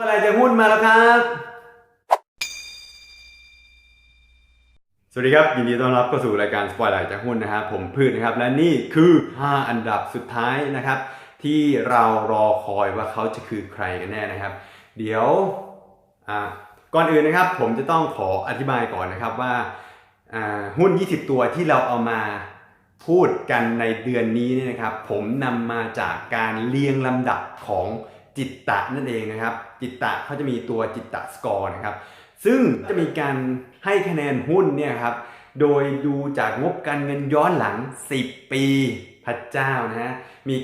อไรจะหุ้นมาแล้วครับ สวัสดีครับ ยินดีต้อนรับเข้าสู่รายการสปอยไลจากหุ้นนะครับ ผมพืชนะครับ และนี่คือ 5 อันดับสุดท้ายนะครับ ที่เรารอคอยว่าเขาจะคือใครกันแน่นะครับ เดี๋ยวอ่าก่อนอื่นนะครับ ผมจะต้องขออธิบายก่อนนะครับว่าอ่าหุ้น 20 ตัวที่เราเอามาพูดกันในเดือนนี้เนี่ยนะครับ ผมนำมาจากการเรียงลำดับของ จิตตะนั่นเองนะครับ จิตตะเขาจะมีตัวจิตตะสกอร์นะครับ ซึ่งจะมีการให้คะแนนหุ้นเนี่ยครับโดยดูจากงบการเงินย้อนหลัง 10 ปีพระเจ้านะฮะมี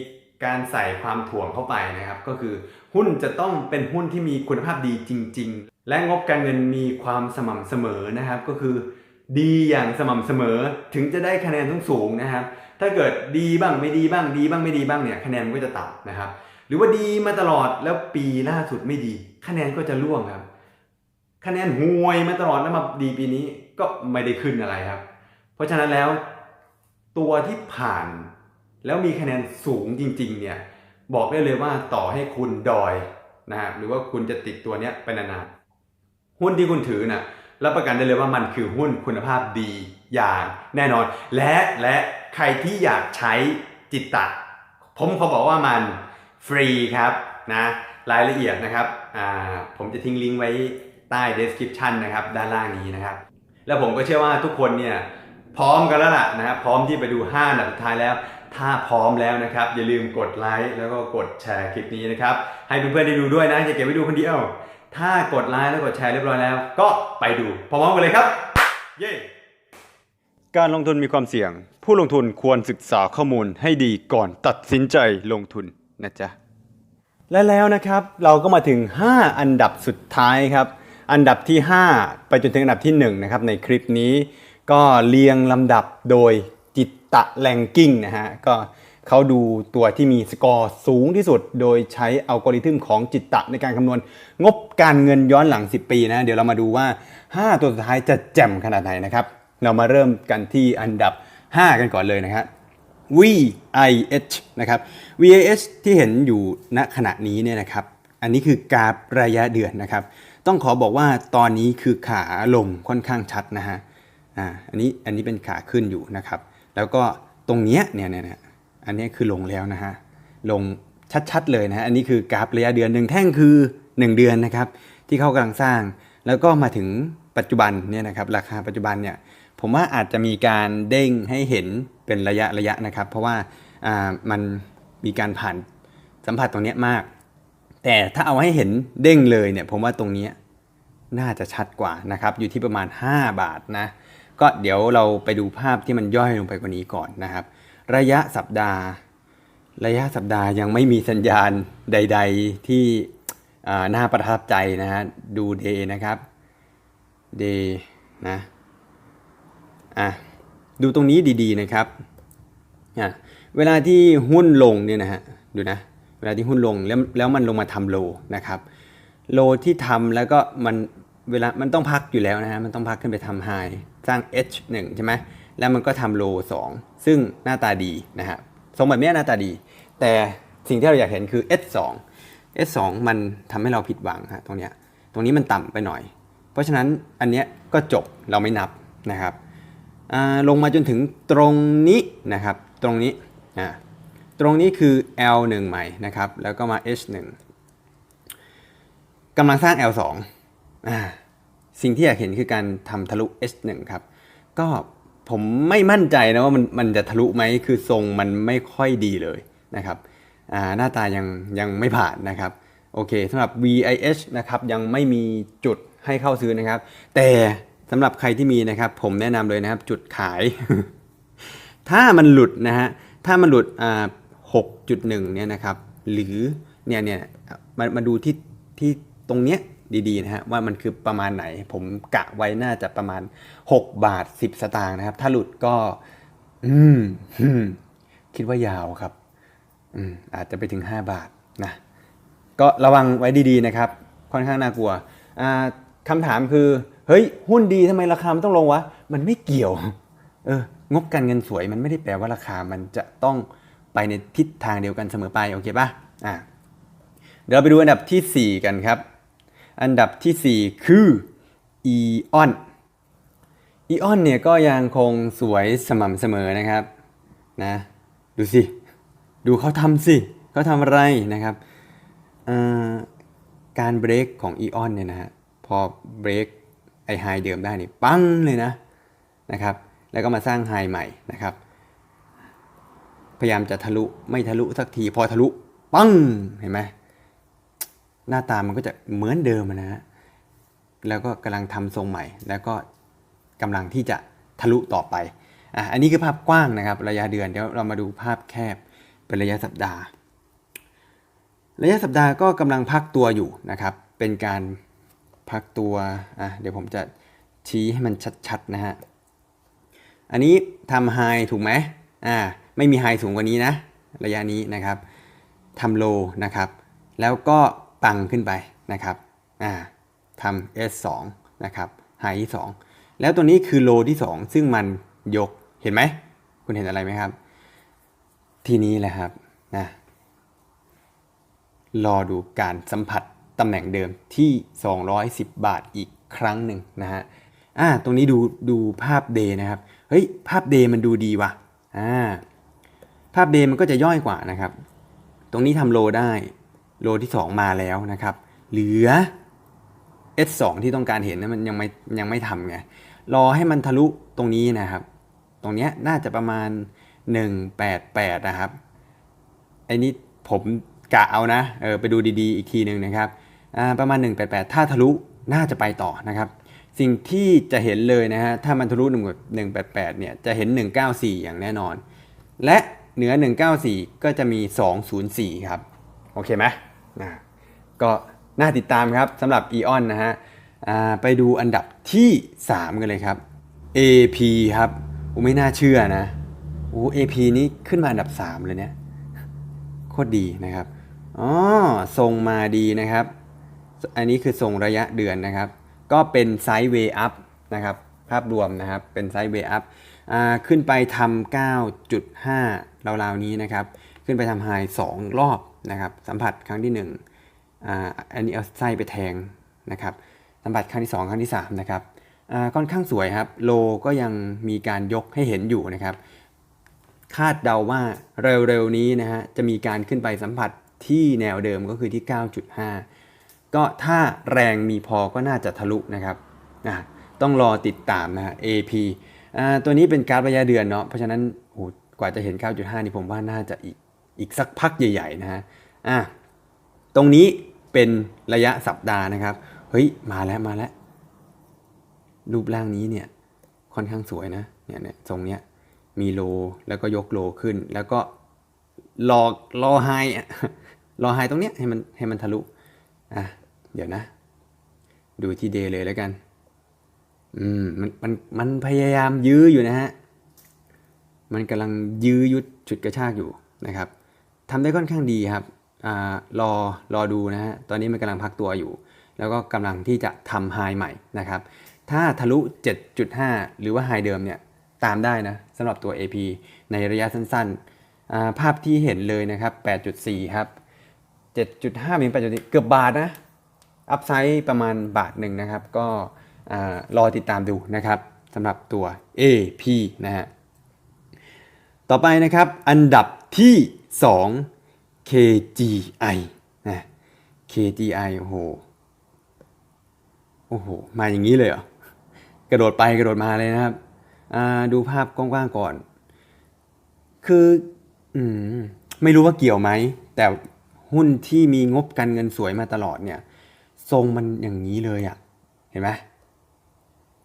การใส่ความถ่วงเข้าไปนะครับ ก็คือหุ้นจะต้องเป็นหุ้นที่มีคุณภาพดีจริง ๆ และงบการเงินมีความสม่ำเสมอนะครับ ก็คือ ดีอย่างสม่ำเสมอถึงจะได้คะแนนต้องสูงนะครับ ถ้าเกิดดีบ้างไม่ดีบ้างดีบ้างไม่ดีบ้างเนี่ยคะแนนมันก็จะต่ำนะครับ หรือว่าดีมาตลอดแล้วปีล่าสุดไม่ดี คะแนนก็จะร่วงครับ คะแนนห่วยมาตลอดแล้วมาดีปีนี้ก็ไม่ได้ขึ้นอะไรครับ เพราะฉะนั้นแล้วตัวที่ผ่านแล้วมีคะแนนสูงจริง ๆ เนี่ยบอกได้เลยว่าต่อให้คุณดอยนะครับหรือว่าคุณจะติดตัวเนี้ยไปนานๆหุ้นที่คุณถือน่ะรับประกันได้เลยว่ามันคือหุ้นคุณภาพดีอย่างแน่นอน และและใครที่อยากใช้จิตตะ ผมเขาบอกว่ามัน ฟรีครับนะรายละเอียดนะครับผมจะทิ้งลิงก์ไว้ใต้ description นะครับด้านล่างนี้นะครับ แล้วผมก็เชื่อว่าทุกคนเนี่ยพร้อมกันแล้วล่ะนะครับพร้อมที่ไปดู5อันดับสุดท้ายแล้ว ถ้าพร้อมแล้วนะครับ อย่าลืมกดไลค์แล้วก็กดแชร์คลิปนี้นะครับ ให้เพื่อนๆได้ดูด้วยนะอย่าเก็บไว้ดูคนเดียว ถ้ากดไลค์แล้วกดแชร์เรียบร้อยแล้ว ก็ไปดูพร้อมๆกันเลยครับ เย้การลงทุนมีความเสี่ยง ผู้ลงทุนควรศึกษาข้อมูลให้ดีก่อนตัดสินใจลงทุน นะจ๊ะ และแล้วนะครับเราก็มาถึง 5 อันดับสุดท้ายครับ อันดับที่ 5 ไปจนถึงอันดับที่1นะครับในคลิปนี้ ก็เรียงลำดับโดยจิตตะแรงกิ้งนะฮะก็เขาดูตัวที่มีสกอร์สูงที่สุด โดยใช้อัลกอริทึมของจิตตะในการคำนวณ งบการเงินย้อนหลัง 10 ปีนะเดี๋ยวเรามาดูว่า 5 ตัวสุดท้ายจะแจ่มขนาดไหนนะครับ เรามาเริ่มกันที่อันดับ 5 กันก่อนเลยนะครับ VIH นะครับ VIH ที่เห็นอยู่ณขณะนี้เนี่ยนะครับ อันนี้คือกราฟระยะเดือนนะครับ ต้องขอบอกว่าตอนนี้คือขาลงค่อนข้างชัดนะฮะ อ่า อันนี้ อันนี้เป็นขาขึ้นอยู่นะครับ แล้วก็ตรงเนี้ยเนี่ยเนี่ยเนี่ยอันนี้คือลงแล้วนะฮะ ลงชัดๆเลยนะฮะ อันนี้คือกราฟระยะเดือนหนึ่งแท่งคือ 1 เดือนนะครับที่เขากำลังสร้าง แล้วก็มาถึงปัจจุบันเนี่ยนะครับ ราคาปัจจุบันเนี่ย ผมว่าอาจจะมีการเด้งให้เห็นเป็นระยะระยะนะครับ เพราะว่ามันมีการผ่านสัมผัสตรงเนี้ยมาก แต่ถ้าเอาให้เห็นเด้งเลยเนี่ยผมว่าตรงนี้น่าจะชัดกว่านะครับ อยู่ที่ประมาณ 5 บาทนะก็เดี๋ยวเราไปดูภาพที่มันย่อยลงไปกว่านี้ก่อนนะครับ ระยะสัปดาห์ ระยะสัปดาห์ยังไม่มีสัญญาณใด ๆที่น่าประทับใจนะฮะดูเดนะครับเดนะ อะดูตรงนี้ดีๆนะครับอะเวลาที่หุ้นลงเนี่ยนะฮะดูนะเวลาที่หุ้นลงแล้วแล้วมันลงมาทำโลนะครับโลที่ทำแล้วก็มันเวลามันต้องพักอยู่แล้วนะฮะมันต้องพักขึ้นไปทำไฮสร้าง H1 ใช่ไหมแล้วมันก็ทำโล2ซึ่งหน้าตาดีนะฮะทรงแบบเนี้ยหน้าตาดี แต่สิ่งที่เราอยากเห็นคือ S2 S2 มันทำให้เราผิดหวังฮะตรงเนี้ยตรงนี้มันต่ำไปหน่อย เพราะฉะนั้นอันเนี้ยก็จบเราไม่นับนะครับ ลงมาจนถึงตรงนี้นะครับตรงนี้ตรงนี้คือ L1 ใหม่นะครับแล้วก็มา H1 กำลังสร้าง L2 อ่าสิ่งที่อยากเห็นคือการทำทะลุ H1 ครับก็ผมไม่มั่นใจนะว่ามันมันจะทะลุไหมคือทรงมันไม่ค่อยดีเลยนะครับหน้าตายังยังไม่ผ่านนะครับโอเคสำหรับ VIH นะครับยังไม่มีจุดให้เข้าซื้อนะครับ แต่ สำหรับใครที่มีนะครับ ผมแนะนำเลยนะครับ จุดขาย ถ้ามันหลุดนะฮะถ้ามันหลุดอ่า6.1เนี่ยนะครับ หรือเนี่ยเนี่ยมามาดูที่ที่ตรงเนี้ยดีๆนะฮะว่ามันคือประมาณไหน ผมกะไว้น่าจะประมาณ 6 บาท 10 สตางค์นะครับ ถ้าหลุดก็ อืมอมคิดว่ายาวครับ อืมอาจจะไปถึง 5 บาทนะก็ระวังไว้ดีๆนะครับ ค่อนข้างน่ากลัวอ่าคำถามคือ เฮ้ยหุ้นดีทำไมราคามันต้องลงวะมันไม่เกี่ยว เอองบการเงินสวยมันไม่ได้แปลว่าราคามันจะต้องไปในทิศทางเดียวกันเสมอไปโอเคป่ะอ่าเดี๋ยวเราไปดูอันดับทีสี่4 กันครับ อันดับทีสี่ 4 คืออีออนอีออนเนี่ยก็ยังคงสวยสม่ำเสมอนะครับนะดูสิ ดูเขาทำสิเขาทำอะไรนะครับอ่อการเบรกของอีออนเนี่ยนะฮะพอเบรก ไอไฮเดิมได้นี่ปั้งเลยนะนะครับ แล้วก็มาสร้างไฮใหม่นะครับ พยายามจะทะลุไม่ทะลุสักทีพอทะลุปั้งเห็นไหมหน้าตามันก็จะเหมือนเดิมนะฮะแล้วก็กำลังทำทรงใหม่ แล้วก็กำลังที่จะทะลุต่อไปอะอันนี้คือภาพกว้างนะครับ ระยะเดือนเดี๋ยวเรามาดูภาพแคบเป็นระยะสัปดาห์ ระยะสัปดาห์ก็กำลังพักตัวอยู่นะครับ เป็นการ พักตัวอะเดี๋ยวผมจะชี้ให้มันชัดๆนะฮะ อันนี้ทำไฮถูกไหมอ่าไม่มีไฮสูงกว่านี้นะ ระยะนี้นะครับทำโลนะครับ แล้วก็ปังขึ้นไปนะครับอ่าทำ S2 นะครับไฮที่ 2 แล้วตัวนี้คือโลที่ 2 ซึ่งมันยกเห็นไหม คุณเห็นอะไรไหมครับ ทีนี้แหละครับนะรอดูการสัมผัส ตำแหน่งเดิมที่ 210 บาทอีกครั้งหนึ่งนะฮะอ่าตรงนี้ดูดูภาพเดย์นะครับเฮ้ยภาพเดย์มันดูดีว่ะอ่าภาพเดย์มันก็จะย่อยกว่านะครับ ตรงนี้ทำโลได้โลที่ 2 มาแล้วนะครับ เหลือ S2 ที่ต้องการเห็นนะมันยังไม่ยังไม่ทำไงรอให้มันทะลุตรงนี้นะครับ ตรงเนี้ยน่าจะประมาณ 188 นะครับไอ้นี้ผมกะเอานะเออไปดูดีๆ อีกทีหนึ่งนะครับ ประมาณ 188 ถ้าทะลุน่าจะไปต่อนะครับ สิ่งที่จะเห็นเลยนะฮะถ้ามันทะลุ188เนี่ยจะเห็น 194 อย่างแน่นอน และเหนือ 194 ก็จะมี 204 ครับ โอเคไหมนะก็น่าติดตามครับสำหรับ e o n นนะฮะไปดูอันดับที่ 3 กันเลยครับ AP ครับโอ้ไม่น่าเชื่อนะโอ้ AP นี้ขึ้นมาอันดับ 3 เลยเนี่ยโคตรดีนะครับอ๋อทรงมาดีนะครับ อันนี้คือทรงระยะเดือนนะครับ ก็เป็นไซด์เวย์อัพนะครับภาพรวมนะครับเป็นไซด์เวย์อัพขึ้นไปทำ9.5ราวๆนี้นะครับ ขึ้นไปทำไฮ2รอบนะครับ สัมผัสครั้งที่1อ่าอันนี้เอาไส้ไปแทงนะครับ สัมผัสครั้งที่ 2 ครั้งที่ 3 นะครับอ่าค่อนข้างสวยครับ โลก็ยังมีการยกให้เห็นอยู่นะครับ คาดเดาว่าเร็วๆนี้นะฮะจะมีการขึ้นไปสัมผัสที่แนวเดิมก็คือที่ 9.5 ก็ถ้าแรงมีพอก็น่าจะทะลุนะครับอะต้องรอติดตามนะ AP ตัวนี้เป็นกราฟระยะเดือนเนาะเพราะฉะนั้นโหกว่าจะเห็น 9.5 นี่ผมว่าน่าจะอีกอีกสักพักใหญ่ๆนะฮะอะตรงนี้เป็นระยะสัปดาห์นะครับ เฮ้ย มาแล้วมาแล้ว รูปร่างนี้เนี่ยค่อนข้างสวยนะเนี่ยเนี่ยทรงเนี้ยมีโลแล้วก็ยกโลขึ้น แล้วก็รอรอไฮอะรอไฮตรงเนี้ยให้มันให้มันทะลุ อะ เดี๋ยวนะ ดูที่เดย์เลยแล้วกัน อืม มัน มัน มันพยายามยื้ออยู่นะฮะ มันกำลังยื้อยุดฉุดกระชากอยู่นะครับทำได้ค่อนข้างดีครับอ่ารอ รอดูนะฮะ ตอนนี้มันกำลังพักตัวอยู่ แล้วก็กำลังที่จะทำไฮใหม่นะครับ ถ้าทะลุ 7.5 หรือว่าไฮเดิมเนี่ย ตามได้นะสำหรับตัว AP ในระยะสั้นๆภาพที่เห็นเลยนะครับ 8.4 ครับ 7.5เป็น8.4เกือบบาทนะ อัพไซด์ประมาณบาทหนึ่งนะครับ ก็รอติดตามดูนะครับสำหรับตัว AP นะฮะ ต่อไปนะครับ อันดับที่ 2 KGI นะ KGI โอ้โห โอ้โห มาอย่างนี้เลยเหรอ กระโดดไปกระโดดมาเลยนะครับ ดูภาพกว้างๆก่อน คือ อืม ไม่รู้ว่าเกี่ยวไหม แต่ หุ้นที่มีงบการเงินสวยมาตลอดเนี่ย ทรงมันอย่างนี้เลยอะ่ะ เห็นไหม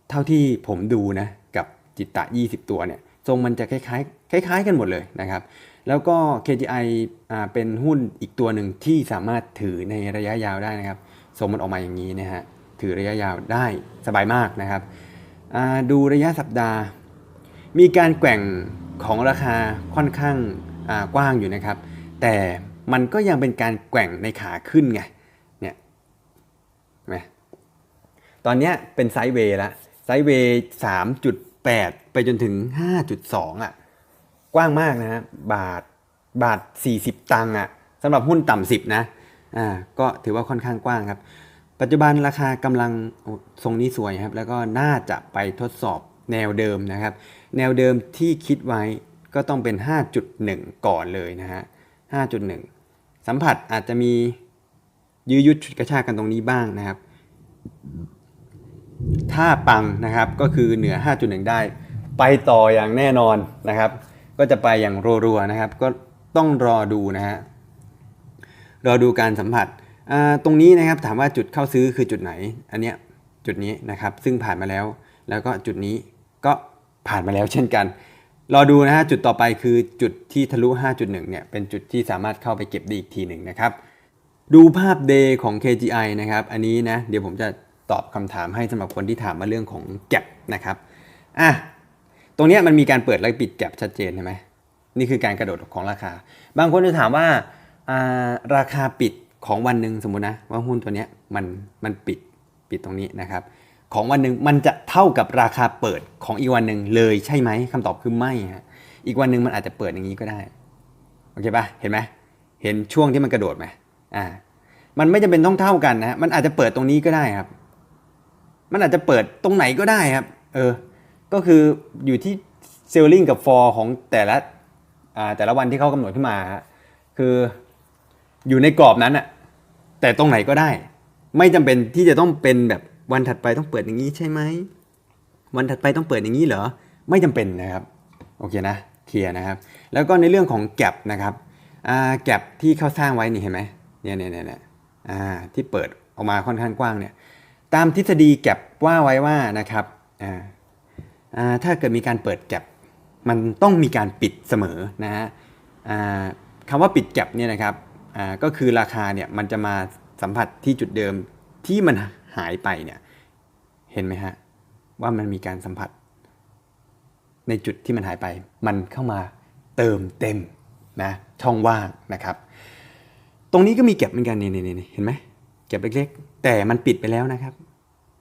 เท่าที่ผมดูนะ กับจิตตะ 20 ตัวเนี่ย ทรงมันจะคล้ายๆคล้าย ๆ กันหมดเลยนะครับ แล้วก็ KGI อ่าเป็นหุ้นอีกตัวหนึ่งที่สามารถถือในระยะยาวได้นะครับ ทรงมันออกมาอย่างนี้นะฮะถือระยะยาวได้สบายมากนะครับอ่าดูระยะสัปดาห์ มีการแกว่งของราคาค่อนข้างอ่ากว้างอยู่นะครับ แต่ มันก็ยังเป็นการแกว่งในขาขึ้นไงเนี่ยไหมตอนนี้เป็นไซด์เวย์แล้วไซด์เวย์สามจุดแปดไปจนถึงห้าจุดสองอะกว้างมากนะฮะบาทบาท40ตังค์อะสำหรับหุ้นต่ำสิบนะอ่าก็ถือว่าค่อนข้างกว้างครับ ปัจจุบันราคากำลังทรงนี้สวยครับ แล้วก็น่าจะไปทดสอบแนวเดิมนะครับ แนวเดิมที่คิดไว้ก็ต้องเป็น 5.1 ก่อนเลยนะฮะ 5.1 สัมผัสอาจจะมียื้อยุดฉุดกระชากกันตรงนี้บ้างนะครับ ถ้าปังนะครับก็คือเหนือ 5.1 ได้ ไปต่ออย่างแน่นอนนะครับ ก็จะไปอย่างรัวๆนะครับ ก็ต้องรอดูนะฮะรอดูการสัมผัสตรงนี้นะครับถามว่าจุดเข้าซื้อคือจุดไหน อันเนี้ยจุดนี้นะครับซึ่งผ่านมาแล้ว แล้วก็จุดนี้ก็ผ่านมาแล้วเช่นกัน รอดูนะฮะจุดต่อไปคือจุดที่ทะลุ 5.1 เนี่ยเป็นจุดที่สามารถเข้าไปเก็บได้อีกทีหนึ่งนะครับ ดูภาพ day ของ KGI นะครับ อันนี้นะเดี๋ยวผมจะตอบคำถามให้สำหรับคนที่ถามมาเรื่องของแก็บนะครับอะตรงนี้มันมีการเปิดและปิดแก็บชัดเจนใช่ไหมนี่คือการกระโดดของราคา บางคนจะถามว่าราคาปิดของวันหนึ่งสมมุตินะว่าหุ้นตัวนี้มันมันปิดปิดตรงนี้นะครับ ของวันหนึ่งมันจะเท่ากับราคาเปิดของอีกวันหนึ่งเลยใช่ไหมคำตอบคือไม่ฮะอีกวันหนึ่งมันอาจจะเปิดอย่างนี้ก็ได้โอเคปะเห็นไหมเห็นช่วงที่มันกระโดดไหมอ่ามันไม่จำเป็นต้องเท่ากันนะมันอาจจะเปิดตรงนี้ก็ได้ครับ มันอาจจะเปิดตรงไหนก็ได้ครับ เออ ก็คืออยู่ที่เซลลิงกับฟอร์ของแต่ละอ่าแต่ละวันที่เขากำหนดขึ้นมาฮะคืออยู่ในกรอบนั้นอะแต่ตรงไหนก็ได้ ไม่จำเป็นที่จะต้องเป็นแบบ วันถัดไปต้องเปิดอย่างนี้ใช่ไหม วันถัดไปต้องเปิดอย่างนี้เหรอ ไม่จำเป็นนะครับ โอเคนะ เคลียร์นะครับ แล้วก็ในเรื่องของแกลบนะครับแกลบที่เขาสร้างไว้นี่เห็นไหมเนี่ยเนี่ยเนี่ยเนี่ยที่เปิดออกมาค่อนข้างกว้างเนี่ย ตามทฤษฎีแกลบว่าไว้ว่านะครับถ้าเกิดมีการเปิดแกลบมันต้องมีการปิดเสมอนะฮะคำว่าปิดแกลบเนี่ยนะครับก็คือราคาเนี่ยมันจะมาสัมผัสที่จุดเดิมที่มัน หายไปเนี่ยเห็นไหมฮะว่ามันมีการสัมผัส ในจุดที่มันหายไป มันเข้ามาเติมเต็มนะช่องว่างนะครับ ตรงนี้ก็มีเก็บเหมือนกันนี่นี่นี่เห็นไหมเก็บเล็กๆ แต่มันปิดไปแล้วนะครับ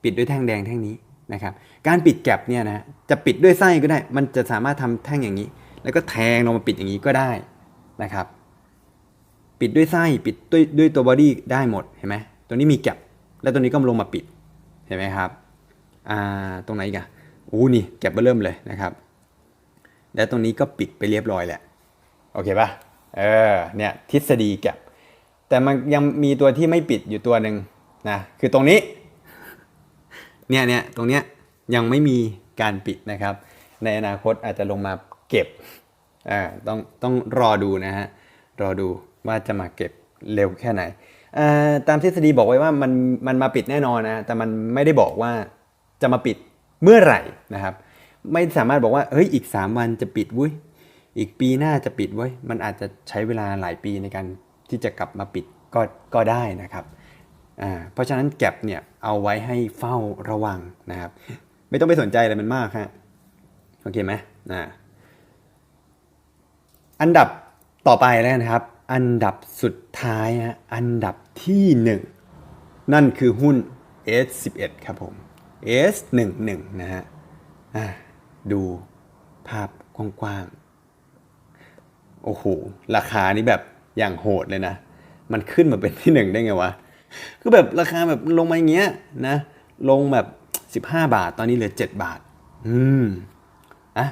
ปิดด้วยแท่งแดงแท่งนี้นะครับ การปิดแก็บเนี่ยนะจะปิดด้วยไส้ก็ได้ มันจะสามารถทำแท่งอย่างนี้ แล้วก็แทงลงมาปิดอย่างนี้ก็ได้นะครับ ปิดด้วยไส้ปิดด้วยด้วยตัวบอดี้ได้หมดเห็นไหมตัวนี้มีแก็บ แล้วตัวนี้ก็ลงมาปิดเห็นไหมครับอ่าตรงไหนอีกันอู้นี่แก็บเริ่มเลยนะครับแล้วตรงนี้ก็ปิดไปเรียบร้อยแหละโอเคปะเออเนี่ยทฤษฎีแก็บแต่มันยังมีตัวที่ไม่ปิดอยู่ตัวหนึ่งนะคือตรงนี้เนี่ยเนี่ยตรงเนี้ยยังไม่มีการปิดนะครับ ในอนาคตอาจจะลงมาเก็บอ่าต้องต้องรอดูนะฮะรอดูว่าจะมาเก็บเร็วแค่ไหน ตามทฤษฎีบอกไว้ว่ามันมันมาปิดแน่นอนนะแต่มันไม่ได้บอกว่าจะมาปิดเมื่อไหร่นะครับ ไม่สามารถบอกว่าเฮ้ยอีก 3 วันจะปิดวุ้ยอีกปีหน้าจะปิดเว้ยมันอาจจะใช้เวลาหลายปีในการที่จะกลับมาปิดก็ก็ได้นะครับ อ่า เพราะฉะนั้นแก็บเนี่ยเอาไว้ให้เฝ้าระวังนะครับ ไม่ต้องไปสนใจอะไรมันมากฮะ โอเคไหมอ่า อันดับต่อไปแล้วนะครับ อันดับสุด ท้ายฮะอันดับที่หนึ่งนั่นคือหุ้น S11 ครับผม S11 นะฮะอ่าดูภาพกว้างๆ โอ้โห ราคานี้แบบอย่างโหดเลยนะ มันขึ้นมาเป็นที่หนึ่งได้ไงวะ คือแบบราคาแบบลงมาอย่างเงี้ยนะ ลงแบบ 15 บาท ตอนนี้เหลือ 7 บาท อืม อะ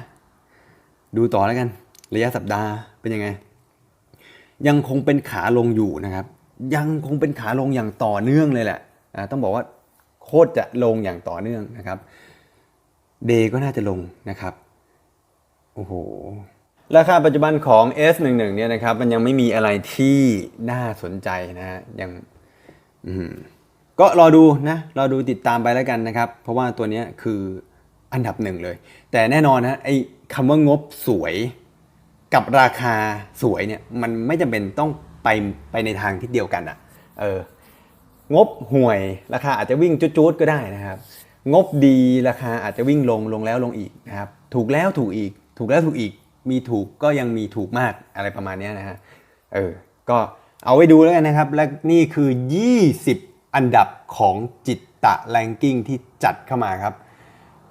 ดูต่อแล้วกัน ระยะสัปดาห์เป็นยังไง ยังคงเป็นขาลงอยู่นะครับ ยังคงเป็นขาลงอย่างต่อเนื่องเลยแหละต้องบอกว่าโคตรจะลงอย่างต่อเนื่องนะครับเดย์ก็น่าจะลงนะครับโอ้โหราคาปัจจุบันของ S11 เนี่ยนะครับ มันยังไม่มีอะไรที่น่าสนใจนะฮะยังอืมก็รอดูนะรอดูติดตามไปแล้วกันนะครับ เพราะว่าตัวนี้คืออันดับหนึ่งเลย แต่แน่นอนนะไอ้คำว่างบสวย กับราคาสวยเนี่ยมันไม่จำเป็นต้องไปไปในทางที่เดียวกันอะ่ะเอองบห่วยราคาอาจจะวิ่งจุดๆก็ได้นะครับ งบดีราคาอาจจะวิ่งลงลงแล้วลงอีกนะครับถูกแล้วถูกอีก ถูกแล้วถูกอีก มีถูกก็ยังมีถูกมากอะไรประมาณนี้นะฮะเออก็เอาไว้ดูแล้วกันนะครับ และนี่คือ 20 อันดับของจิตตะแรงกิ้งที่จัดเข้ามาครับ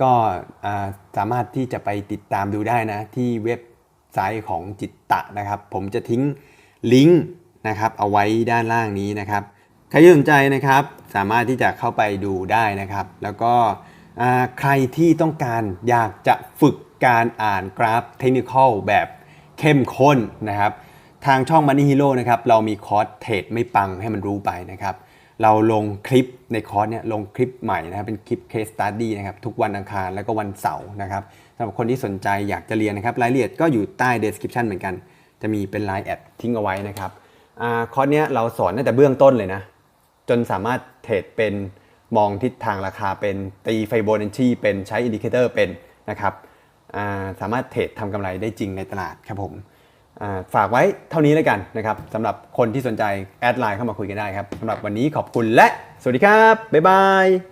ก็สามารถที่จะไปติดตามดูได้นะที่เว็บ ไซต์ของจิตตะนะครับ ผมจะทิ้งลิงก์นะครับเอาไว้ด้านล่างนี้นะครับ ใครที่สนใจนะครับสามารถที่จะเข้าไปดูได้นะครับ แล้วก็ใครที่ต้องการอยากจะฝึกการอ่านกราฟเทคนิคอลแบบเข้มข้นนะครับ ทางช่อง Money Hero นะครับเรามีคอร์สเทรดไม่ปังให้มันรู้ไปนะครับ เราลงคลิปในคอร์สเนี่ยลงคลิปใหม่นะครับเป็นคลิป case study นะครับทุกวันอังคารแล้วก็วันเสาร์นะครับสำหรับคนที่สนใจอยากจะเรียนนะครับรายละเอียดก็อยู่ใต้ description เหมือนกัน จะมีเป็น line แอดทิ้งเอาไว้นะครับอคอร์สเนี้ยเราสอนตั้งแต่เบื้องต้นเลยนะจนสามารถเทรดเป็นมองทิศทางราคาเป็นตีไฟโบนัชชีเป็นใช้อินดิเคเตอร์เป็นนะครับาสามารถเทรดทำกำไรได้จริงในตลาดครับผม ฝากไว้เท่านี้แล้วกันนะครับสำหรับคนที่สนใจแอดไลน์เข้ามาคุยกันได้ครับสำหรับวันนี้ขอบคุณและสวัสดีครับ บ๊ายบาย